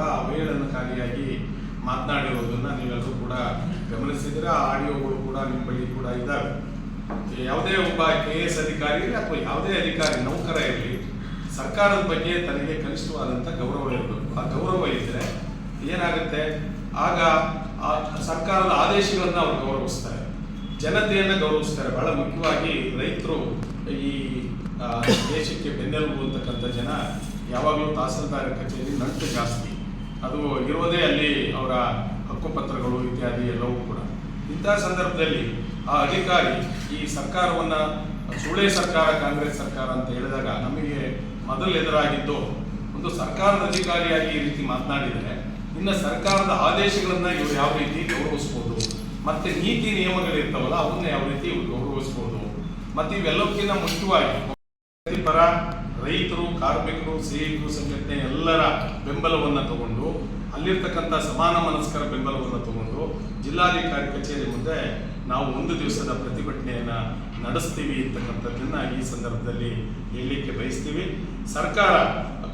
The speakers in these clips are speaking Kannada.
ಅವಹೇಳನಕಾರಿಯಾಗಿ ಮಾತನಾಡಿರೋದನ್ನ ನೀವೆಲ್ಲರೂ ಕೂಡ ಗಮನಿಸಿದ್ರೆ ಆ ಆಡಿಯೋಗಳು ಕೂಡ ನಿಮ್ಮ ಬಳಿ ಕೂಡ ಇದ್ದಾವೆ. ಯಾವುದೇ ಒಬ್ಬ ಕೆ ಎಸ್ ಅಧಿಕಾರಿ ಇರಲಿ ಅಥವಾ ಯಾವುದೇ ಅಧಿಕಾರಿ ನೌಕರ ಇರಲಿ, ಸರ್ಕಾರದ ಬಗ್ಗೆ ತನಗೆ ಕನಿಷ್ಠವಾದಂಥ ಗೌರವ ಇರಬೇಕು. ಆ ಗೌರವ ಇದ್ರೆ ಏನಾಗುತ್ತೆ? ಆಗ ಆ ಸರ್ಕಾರದ ಆದೇಶಗಳನ್ನ ಅವ್ರು ಗೌರವಿಸ್ತಾರೆ. ಜನತೆಯನ್ನ ಗೌರವಿಸ್ತಾರೆ. ಬಹಳ ಮುಖ್ಯವಾಗಿ ರೈತರು ಈ ದೇಶಕ್ಕೆ ಬೆನ್ನೆಲುಬು ಅಂತಕ್ಕಂಥ ಜನ ಯಾವಾಗಲೂ ತಹಸೀಲ್ದಾರ್ ಕಚೇರಿ ನಂಟು ಜಾಸ್ತಿ. ಅದು ಇರೋದೇ ಅಲ್ಲಿ ಅವರ ಹಕ್ಕುಪತ್ರಗಳು ಇತ್ಯಾದಿ ಎಲ್ಲವೂ ಕೂಡ. ಇಂತಹ ಸಂದರ್ಭದಲ್ಲಿ ಆ ಅಧಿಕಾರಿ ಈ ಸರ್ಕಾರವನ್ನು ಸುಳೆ ಸರ್ಕಾರ, ಕಾಂಗ್ರೆಸ್ ಸರ್ಕಾರ ಅಂತ ಹೇಳಿದಾಗ ನಮಗೆ ಮೊದಲು ಎದುರಾಗಿದ್ದು ಒಂದು ಸರ್ಕಾರದ ಅಧಿಕಾರಿಯಾಗಿ ಈ ರೀತಿ ಮಾತನಾಡಿದರೆ ಇನ್ನು ಸರ್ಕಾರದ ಆದೇಶಗಳನ್ನು ಇವರು ಯಾವ ರೀತಿ ಗೌರವಿಸ್ಬೋದು? ಮತ್ತೆ ನೀತಿ ನಿಯಮಗಳಿರ್ತಾವಲ್ಲ, ಅವನ್ನ ಯಾವ ರೀತಿ ಇವರು ಗೌರವಿಸ್ಬೋದು? ಮತ್ತೆ ಇವೆಲ್ಲಕ್ಕಿಂತ ಮುಖ್ಯವಾಗಿ ಪರ ರೈತರು, ಕಾರ್ಮಿಕರು ಸೇಹಿತರು ಸಂಘಟನೆ ಎಲ್ಲರ ಬೆಂಬಲವನ್ನು ತಗೊಂಡು, ಅಲ್ಲಿರ್ತಕ್ಕಂಥ ಸಮಾನ ಮನಸ್ಕರ ಬೆಂಬಲವನ್ನು ತಗೊಂಡು ಜಿಲ್ಲಾಧಿಕಾರಿ ಕಚೇರಿ ಮುಂದೆ ನಾವು ಒಂದು ದಿವಸದ ಪ್ರತಿಭಟನೆಯನ್ನು ನಡೆಸ್ತೀವಿ ಅಂತಕ್ಕಂಥದ್ದನ್ನು ಈ ಸಂದರ್ಭದಲ್ಲಿ ಹೇಳಲಿಕ್ಕೆ ಬಯಸ್ತೀವಿ. ಸರ್ಕಾರ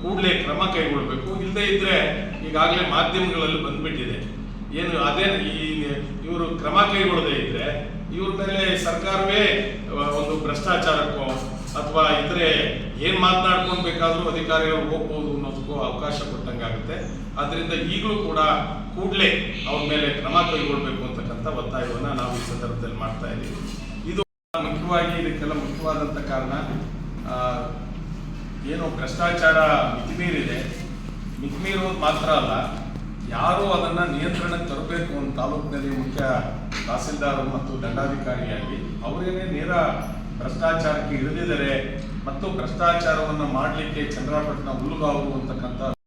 ಕೂಡಲೇ ಕ್ರಮ ಕೈಗೊಳ್ಳಬೇಕು ಇಲ್ಲದೇ ಇದ್ದರೆ ಈಗಾಗಲೇ ಮಾಧ್ಯಮಗಳಲ್ಲಿ ಬಂದ್ಬಿಟ್ಟಿದೆ. ಏನು ಅದೇ ಈ ಇವರು ಕ್ರಮ ಕೈಗೊಳ್ಳದೆ ಇದ್ದರೆ ಇವ್ರ ಮೇಲೆ ಸರ್ಕಾರವೇ ಒಂದು ಭ್ರಷ್ಟಾಚಾರಕ್ಕೋ ಅಥವಾ ಇತರೆ ಏನ್ ಮಾತನಾಡ್ಕೊಂಡು ಬೇಕಾದ್ರೂ ಅಧಿಕಾರಿಗಳು ಹೋಗ್ಬೋದು ಅನ್ನೋದಕ್ಕೂ ಅವಕಾಶ ಕೊಟ್ಟಂಗೆ ಆಗುತ್ತೆ. ಅದರಿಂದ ಈಗಲೂ ಕೂಡ ಕೂಡಲೇ ಅವ್ರ ಮೇಲೆ ಕ್ರಮ ಕೈಗೊಳ್ಬೇಕು ಅಂತಕ್ಕಂಥ ಒತ್ತಾಯವನ್ನ ನಾವು ಈ ಸಂದರ್ಭದಲ್ಲಿ ಮಾಡ್ತಾ ಇದ್ದೀವಿ. ಇದು ಮುಖ್ಯವಾಗಿ ಇದಕ್ಕೆಲ್ಲ ಮುಖ್ಯವಾದಂಥ ಕಾರಣ ಏನು ಭ್ರಷ್ಟಾಚಾರ ಮಿತಿಮೀರಿದೆ. ಮಿತಿಮೀರೋದು ಮಾತ್ರ ಅಲ್ಲ, ಯಾರು ಅದನ್ನ ನಿಯಂತ್ರಣಕ್ಕೆ ತರಬೇಕು ಅಂತ ತಾಲೂಕಿನಲ್ಲಿ ಮುಖ್ಯ ತಹಸೀಲ್ದಾರ್ ಮತ್ತು ದಂಡಾಧಿಕಾರಿಯಾಗಿ ಅವರೇನೇ ನೇರ ಭ್ರಷ್ಟಾಚಾರಕ್ಕೆ ಇಳಿದಿದ್ದಾರೆ ಮತ್ತು ಭ್ರಷ್ಟಾಚಾರವನ್ನು ಮಾಡಲಿಕ್ಕೆ ಚಂದ್ರಪಟ್ಟಣ ಹುಲ್ಲುಗಾವು ಅಂತಕ್ಕಂಥ